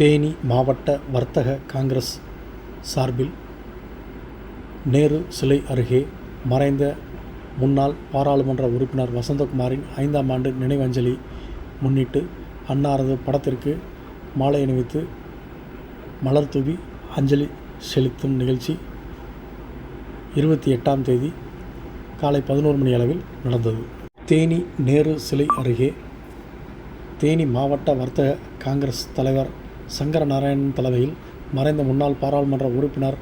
தேனி மாவட்ட வர்த்தக காங்கிரஸ் சார்பில் நேரு சிலை அருகே மறைந்த முன்னாள் பாராளுமன்ற உறுப்பினர் வசந்தகுமாரின் ஐந்தாம் ஆண்டு நினைவஞ்சலி முன்னிட்டு அன்னாரது படத்திற்கு மாலை அணிவித்து மலர் தூவி அஞ்சலி செலுத்தும் நிகழ்ச்சி இருபத்தி எட்டாம் தேதி காலை பதினோரு மணி அளவில் நடந்தது. தேனி நேரு சிலை அருகே தேனி மாவட்ட வர்த்தக காங்கிரஸ் தலைவர் சங்கர நாராயணன் தலைமையில் மறைந்த முன்னாள் பாராளுமன்ற உறுப்பினர்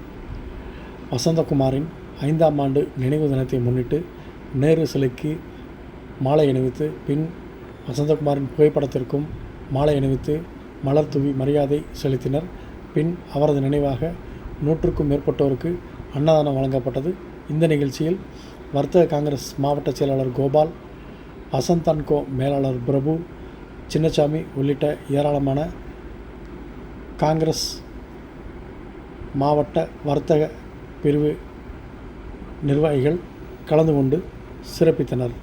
வசந்தகுமாரின் ஐந்தாம் ஆண்டு நினைவு தினத்தை முன்னிட்டு நேரு சிலைக்கு மாலை அணிவித்து பின் வசந்தகுமாரின் புகைப்படத்திற்கும் மாலை அணிவித்து மலர் தூவி மரியாதை செலுத்தினர். பின் அவரது நினைவாக நூற்றுக்கும் மேற்பட்டோருக்கு அன்னதானம் வழங்கப்பட்டது. இந்த நிகழ்ச்சியில் வர்த்தக காங்கிரஸ் மாவட்ட செயலாளர் கோபால் வசந்த் அண்ட் கோ மேலாளர் பிரபு சின்னசாமி உள்ளிட்ட ஏராளமான காங்கிரஸ் மாவட்ட வர்த்தக பிரிவு நிர்வாகிகள் கலந்து கொண்டு சிறப்பித்தனர்.